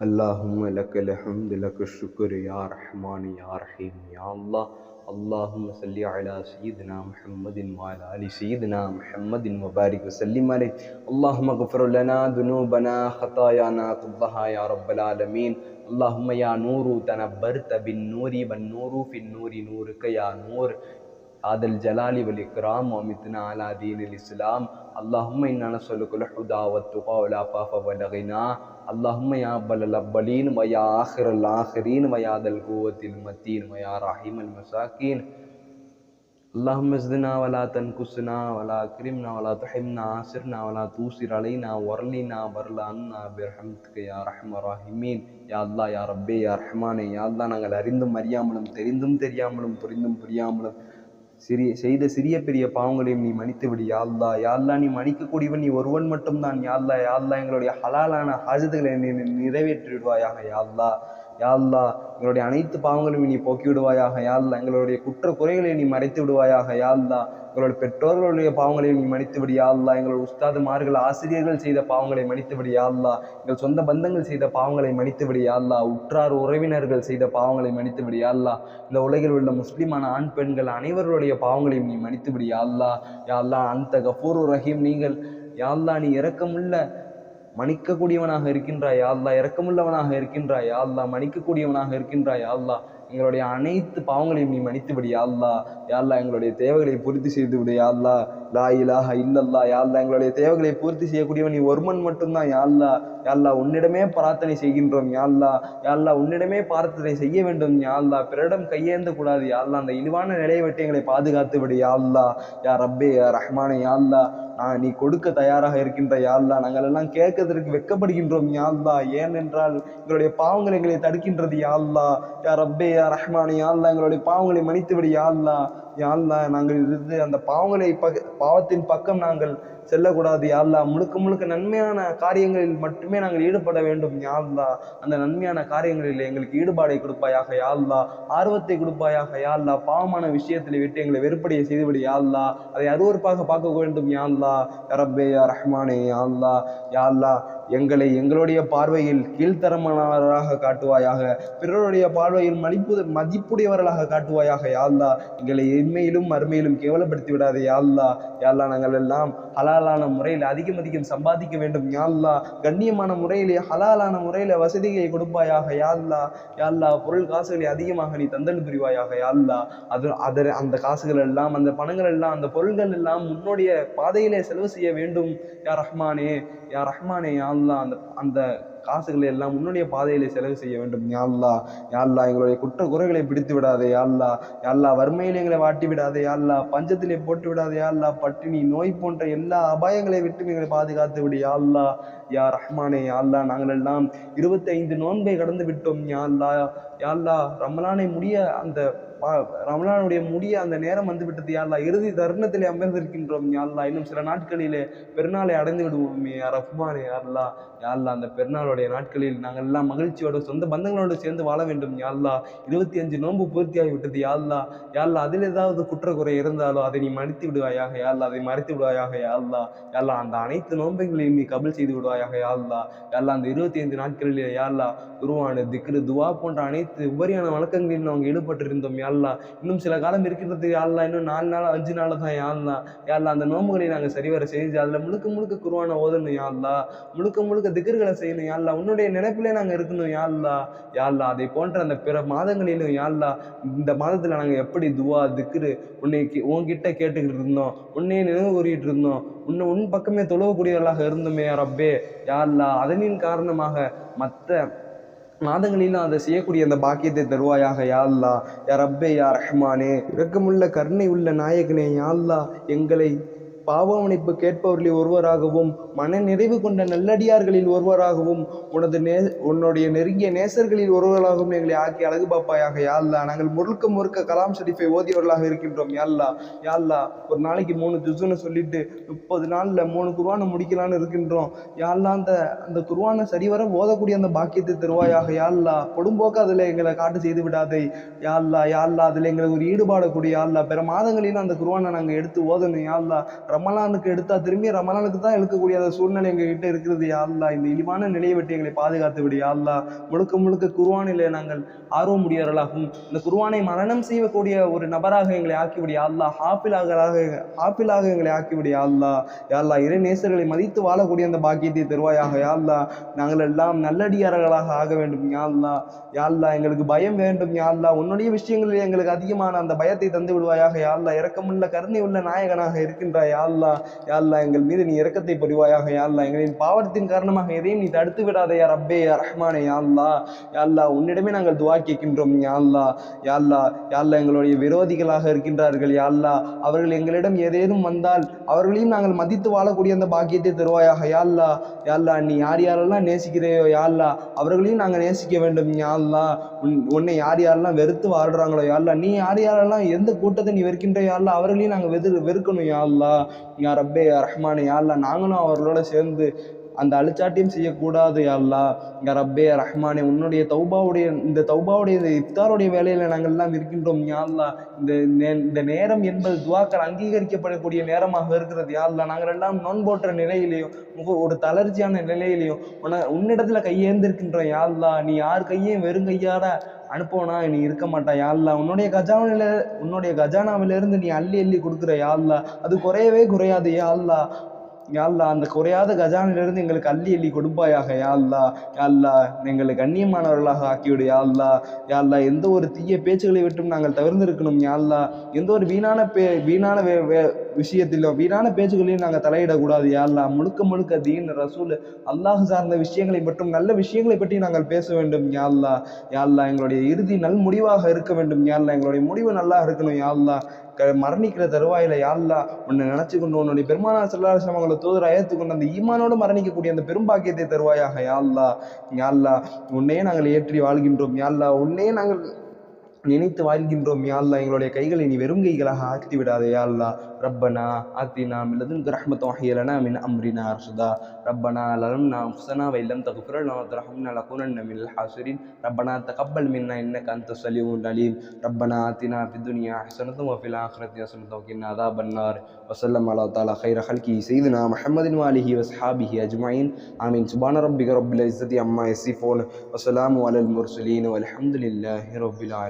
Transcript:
اللہم لک الحمد، لک الشکر یا رحمان یا رحیم، یا اللہ۔ اللہم صلی علی سیدنا محمد وعلا علی سیدنا محمد مبارک وسلم علی اللہم غفر لنا دنوبنا خطایانا، قبضہا یا رب العالمین۔ اللہم یا نور، تنبرت بالنور والنور فی النور، نورک یا نور۔ عادل جلال والاکرام وامتنا علی دین الاسلام۔ اللهم إنا نسألك الهدى والتقى والعفاف والغنى اللهم يا أول الأولين ويا آخر الآخرين ويا ذا القوة المتين ويا رحيم المساكين اللهم ازدنا ولا تنكسنا ولا أكرمنا ولا تحمنا آسرنا ولا توسر علينا ورلنا ورل عنا برحمتك يا رحم الراحمين யா அல்லா யா ரப்பே யா ரஹ்மானே யா அல்லா நாங்கள் அறிந்தும் அறியாமலும் தெரிந்தும் தெரியாமலும் புரிந்தும் புரியாமலும் சிறிய செய்த சிறிய பெரிய பாவங்களையும் நீ மன்னித்து விடு யாழ்லா யாழ்லா நீ மன்னிக்கக்கூடியவன் நீ ஒருவன் மட்டும்தான். யாழ்லா யாழ்லா எங்களுடைய ஹலாலான ஹாஜத்துகளை நீ நிறைவேற்றிடுவாயாக யாழ்லா யாழ்லா எங்களுடைய அனைத்து பாவங்களையும் நீ போக்கி விடுவாயாக யாழ்லா எங்களுடைய குற்ற குறைகளை நீ மறைத்து விடுவாயாக யாழ்லா எங்களுடைய பெற்றோர்களுடைய பாவங்களையும் நீ மன்னித்து விடு யா அல்லா எங்களுடைய உஸ்தாதுமார்கள் ஆசிரியர்கள் செய்த பாவங்களை மன்னித்து விடு எங்கள் சொந்த பந்தங்கள் செய்த பாவங்களை மன்னித்து விடு உற்றார் உறவினர்கள் செய்த பாவங்களை மன்னித்து விடு யா இந்த உலகில் உள்ள முஸ்லிமான ஆண் பெண்கள் அனைவருடைய பாவங்களையும் நீ மன்னித்து விடு யாழ்லா அல்லா அந்த கஃபூர் ரஹீம் நீங்கள் யாழ்லா நீ இறக்கமுள்ள மன்னிக்கக்கூடியவனாக இருக்கின்றாய் அல்லா இரக்கமுள்ளவனாக இருக்கின்றாய் அல்லா மன்னிக்கக்கூடியவனாக இருக்கின்றாய் அல்லா எங்களுடைய அனைத்து பாவங்களையும் நீ மன்னித்துவிடு யாழ்லா யாழ்லா எங்களுடைய தேவைகளை பூர்த்தி செய்து விடு யாழ்லா லா இலாஹ இல்லல்லா யாழ்லா எங்களுடைய தேவைகளை பூர்த்தி செய்யக்கூடியவன் நீ ஒருமன் மட்டும்தான் யாழ்லா யாழ்லா உன்னிடமே பிரார்த்தனை செய்கின்றோம் யாழ்லா யாழ்லா உன்னிடமே பிரார்த்தனை செய்ய வேண்டும் யாழ்லா அல்லா பிறரிடம் கையேந்த கூடாது யாழ்லா அந்த இழிவான நிலையை விட்டு எங்களை பாதுகாத்து விடு யா யா ரப்பே யா ரஹ்மானே யா நீ கொடுக்க தயாராக இருக்கின்ற யாழ்தான் நாங்கள் எல்லாம் கேட்கறதற்கு வெட்கப்படுகின்றோம் யாழ்தா ஏனென்றால் எங்களுடைய பாவங்கள் எங்களை தடுக்கின்றது யாழ்தா யார் யா ரப்பே யா ரஹ்மானே யா எங்களுடைய பாவங்களை மன்னித்து விடு யாழ்லா நாங்கள் இருந்து அந்த பாவங்களை பக பாவத்தின் பக்கம் நாங்கள் செல்லக்கூடாது யாழ்லா. முழுக்க முழுக்க நன்மையான காரியங்களில் மட்டுமே நாங்கள் ஈடுபட வேண்டும் யாழ்லா. அந்த நன்மையான காரியங்களில் எங்களுக்கு ஈடுபாடை கொடுப்பாயாக யாழ்லா. ஆர்வத்தை கொடுப்பாயாக யாழ்லா. பாவமான விஷயத்தில் விட்டு எங்களை வெறுப்படையை செய்துவிடு யாழ்லா. அதை அருவறுப்பாக பார்க்க வேண்டும் யாழ்லா. அல்லா யா ரப்பே யா ரஹ்மானே யாழ்லா. யாழ்லா எங்களை எங்களுடைய பார்வையில் கீழ்த்தரமானவராக காட்டுவாயாக பிறருடைய பார்வையில் மதிப்பு மதிப்புடையவர்களாக காட்டுவாயாக யாழ்லா. எங்களை இன்மையிலும் மறுமையிலும் கேவலப்படுத்தி விடாதே யாழ்லா யாழ்லா நாங்கள் எல்லாம் ஹலாலான முறையில் அதிகம் அதிகம் சம்பாதிக்க வேண்டும் யாழ்லா கண்ணியமான முறையிலே ஹலாலான முறையில் வசதிகளை கொடுப்பாயாக யாழ்லா யாழ்லா பொருள் காசுகளை அதிகமாக நீ தந்தல் புரிவாயாக யாழ்லா அது அதர் அந்த காசுகள் எல்லாம் அந்த பணங்கள் எல்லாம் அந்த பொருள்கள் எல்லாம் உன்னுடைய பாதையிலே செலவு செய்ய வேண்டும். யா ரஹ்மானே யா ரஹ்மானே யாழ்லா அந்த அந்த காசுகளை எல்லாம் உன்னுடைய பாதையிலே செலவு செய்ய வேண்டும். யாழ்லா யாழ்லா எங்களுடைய குற்ற குறைகளை பிடித்து விடாதே யாழ்லா யாழ்லா வறுமையில் எங்களை வாட்டி விடாதே யாழ்லா பஞ்சத்திலே போட்டு விடாதே யாழ்லா பட்டினி நோய் போன்ற எல்லா அபாயங்களை விட்டு எங்களை பாதுகாத்து விடு யாழ்லா யா ரஹ்மானே யாழ்லா நாங்கள் எல்லாம் இருபத்தைந்து நோன்பை கடந்து விட்டோம் யாழ்லா யாழ்லா ரமலானை முடிய அந்த ரமலானுடைய முடிய அந்த நேரம் வந்து விட்டது யாழ்லா இறுதி தருணத்திலே அமர்ந்திருக்கின்றோம் யாழ்லா இன்னும் சில நாட்களிலே பெருநாளை அடைந்து விடுவோமே யா ரஹ்மானே யாழ்லா யாழ்லா அந்த பெருநாளுடைய நாட்களில் நாங்கள் எல்லாம் மகிழ்ச்சியோடு சொந்த பந்தங்களோடு சேர்ந்து வாழ வேண்டும் யாழ்லா இருபத்தி அஞ்சு நோன்பு பூர்த்தியாகி விட்டது யாழ்லா யாழ்லா அதில் ஏதாவது குற்றக்குறை இருந்தாலோ அதை நீ மறைத்து விடுவாயாக யாழ்லா அதை மறைத்து விடுவாயாக யாழ்லா யாழ்லா அந்த அனைத்து நோன்பைகளையும் நீ கபில் செய்து விடுவாய் விடுவாயாக யாழ்லா யாழ்லா அந்த இருபத்தி ஐந்து நாட்களில் யாழ்லா குருவான திக்ரு துவா போன்ற அனைத்து உபரியான வழக்கங்களில் நாங்கள் ஈடுபட்டிருந்தோம் யாழ்லா இன்னும் சில காலம் இருக்கின்றது யாழ்லா இன்னும் நாலு நாள் அஞ்சு நாள் தான் யாழ்லா யாழ்லா அந்த நோம்புகளை நாங்கள் சரிவர செஞ்சு அதில் முழுக்க முழுக்க குருவான ஓதணும் யாழ்லா முழுக்க முழுக்க திக்ருகளை செய்யணும் யாழ்லா உன்னுடைய நினைப்பிலே நாங்கள் இருக்கணும் யாழ்லா யாழ்லா அதை போன்ற அந்த பிற மாதங்களிலும் யாழ்லா இந்த மாதத்தில் நாங்கள் எப்படி துவா திக்ரு உன்னை உன்கிட்ட கேட்டுக்கிட்டு இருந்தோம் உன்னையே நினைவு கூறிட்டு இருந்தோம் உன்னை உன் பக்கமே தொழுவக்கூடியவர்களாக இருந்தோமே ரப்பே யார்லா அதனின் காரணமாக மற்ற மாதங்களிலும் அதை செய்யக்கூடிய அந்த பாக்கியத்தை தருவாயாக யாழ்லா யா ரப்பே யா ரஹ்மானே. இரக்கமுள்ள கருணை உள்ள நாயகனே யாழ்லா எங்களை பாவமன்னிப்பு கேட்பவர்களில் ஒருவராகவும் மன நிறைவு கொண்ட நல்லடியார்களில் ஒருவராகவும் உனது நே உன்னுடைய நெருங்கிய நேசர்களில் ஒருவராகவும் எங்களை ஆக்கி அழகு பாப்பாயாக. யாழ்லா நாங்கள் முழுக்க முறுக்க கலாம் ஷரீஃபை ஓதியவர்களாக இருக்கின்றோம். யாழ்லா யாழ்லா ஒரு நாளைக்கு மூணு ஜுசுன்னு சொல்லிட்டு முப்பது நாளில் மூணு குர்வானை முடிக்கலான்னு இருக்கின்றோம். யாழ்லா அந்த அந்த குர்வானை சரிவர ஓதக்கூடிய அந்த பாக்கியத்தை தருவாயாக. யாழ்லா கொடும்போக்கு அதில் எங்களை காட்டு செய்து விடாதே. யாழ்லா யாழ்லா அதில் எங்களுக்கு ஒரு ஈடுபாடக்கூடிய யாழ்லா பிற மாதங்களிலும் அந்த குர்வானை நாங்கள் எடுத்து ஓதணும். யாழ்லா ரமலானுக்கு எடுத்தா திரும்பி ரமலானுக்கு தான் இழுக்கக்கூடிய அந்த சூழ்நிலை எங்ககிட்ட இருக்கிறது யாழ்லா இந்த இழிவான நிலையை விட்டு எங்களை பாதுகாத்து விடு யாழ்லா முழுக்க முழுக்க குர்ஆனிலே நாங்கள் ஆர்வம் உடையவர்களாகவும் இந்த குருவானை மரணம் செய்யக்கூடிய ஒரு நபராக எங்களை ஆக்கிவிடு யாழ்லா அல்லாஹ் ஹாப்பிலாக எங்களை ஆக்கிவிடு யா யாழ்லா இறை நேசர்களை மதித்து வாழக்கூடிய அந்த பாக்கியத்தை தருவாயாக யாழ்லா நாங்கள் எல்லாம் நல்லடியார்களாக ஆக வேண்டும் யா யாழ்லா எங்களுக்கு பயம் வேண்டும் யாழ்லா உன்னுடைய விஷயங்களில் எங்களுக்கு அதிகமான அந்த பயத்தை தந்து விடுவாயாக யாழ்லா இறக்கமுள்ள கருணை உள்ள நாயகனாக இருக்கின்றாய் யாழ் அல்லாஹ் யாழ்லா எங்கள் மீது நீ இறக்கத்தை புரிவாயாக யாழ்லா எங்களின் பாவத்தின் காரணமாக எதையும் நீ தடுத்து விடாதே யார் அப்பே யார் ரஹ்மானே யா யாழ்லா உன்னிடமே நாங்கள் துவா கேட்கின்றோம் யா யாழ்லா யா எங்களுடைய விரோதிகளாக இருக்கின்றார்கள் யாழ்லா. அவர்கள் எங்களிடம் ஏதேனும் வந்தால் அவர்களையும் நாங்கள் மதித்து வாழக்கூடிய அந்த பாக்கியத்தை தருவாயாக யாழ்லா. யாழ்லா யா நீ யார் யாரெல்லாம் நேசிக்கிறையோ யாழ்லா. அவர்களையும் நாங்கள் நேசிக்க வேண்டும் யாழ்லா. உன் உன்னை யார் யாரெல்லாம் வெறுத்து வாழ்றாங்களோ யாழ்லா. நீ யார் யாரெல்லாம் எந்த கூட்டத்தை நீ வெறுக்கின்ற யாழ்லா. அவர்களையும் நாங்கள் வெறு வெறுக்கணும் யாழ்லா. யா ரப்பே ரஹ்மான் யா நாங்களும் அவர்களோட சேர்ந்து அந்த அழிச்சாட்டியம் செய்யக்கூடாது அல்லா அல்லாஹ். ரப்பே ரஹ்மானே உன்னுடைய தௌபாவுடைய இந்த தௌபாவுடைய இந்த இஃப்தாருடைய வேலையில் நாங்கள் எல்லாம் இருக்கின்றோம் யாழ்லா இந்த நே- இந்த நேரம் என்பது துவாக்கள் அங்கீகரிக்கப்படக்கூடிய நேரமாக இருக்கிறது யாழ்லா நாங்கள் எல்லாம் நோன்போற்ற நிலையிலையும் முக ஒரு தளர்ச்சியான நிலையிலையும் உன உன்னிடத்துல கையேந்திருக்கின்றோம் யாழ்லா நீ யார் கையையும் வெறும் கையாட அனுப்போனா நீ இருக்க மாட்டா யாழ்லா உன்னுடைய கஜானாவில உன்னுடைய கஜானாவிலிருந்து நீ அள்ளி அள்ளி கொடுக்குற யாழ்லா அது குறையவே குறையாது யாழ்லா யாழ்லா அந்த குறையாத கஜானிலிருந்து எங்களுக்கு அள்ளி அள்ளி கொடுப்பாயாக யாழ்லா யாழ்லா யா எங்களை கண்ணியமானவர்களாக ஆக்கிவிடு யாழ்லா யாழ்லா எந்த ஒரு தீய பேச்சுகளை விட்டும் நாங்கள் தவிர்ந்திருக்கணும் யாழ்லா எந்த ஒரு வீணான பே வீணான வே வே விஷயத்திலும் வீணான பேச்சுகளையும் நாங்கள் தலையிடக்கூடாது யாழ்லா முழுக்க முழுக்க தீன் ரசூல் அல்லாஹ் சார்ந்த விஷயங்களை மற்றும் நல்ல விஷயங்களை பற்றி நாங்கள் பேச வேண்டும் யாழ்லா யாழ்லா எங்களுடைய இறுதி நல் முடிவாக இருக்க வேண்டும் யாழ்லா எங்களுடைய முடிவு நல்லா இருக்கணும் யாழ்லா மரணிக்கிற தருவாயில யாழ்லா உன்னை நினச்சி கொண்டு உன்னுடைய பெருமானா செல்லாத அவங்களை தூதரை ஏற்றுக்கொண்டு அந்த ஈமானோடு மரணிக்கக்கூடிய அந்த பெரும்பாக்கியத்தை தருவாயாக யாழ்லா யாழ்லா உன்னையே நாங்கள் ஏற்றி வாழ்கின்றோம். யாழ்லா உன்னையே நாங்கள் நினைத்து வாழ்கின்றோம் யாழ்லா எங்களுடைய கைகளை நீ வெறும் கைகளாக ஆக்கி விடாதே யாழ்லா ரப்பனா ஆத்தினா மில்லதுன் ரஹ்மத் வகையிலனா மின் அம்ரினா அர்ஷதா. ரப்பனா லலம் நான் ஹுசனா வைலம் தகுஃபுரல் ரஹம்னா லகுனன் மில் ஹாசுரின். ரப்பனா தகப்பல் மின்னா இன்னக்கு அந்த சலிவும் அலீம். ரப்பனா ஆத்தினா பித்துனியா ஹசனத்தும் வஃபில் ஆஹ்ரத்தி ஹசனத்தும் அதா பன்னார் வசல்லம் அல்லா தாலா خير خلقه سيدنا محمد وآله وصحابه أجمعين آمين سبحان ربك رب العزة عما يصفون وسلام على المرسلين والحمد لله رب العالمين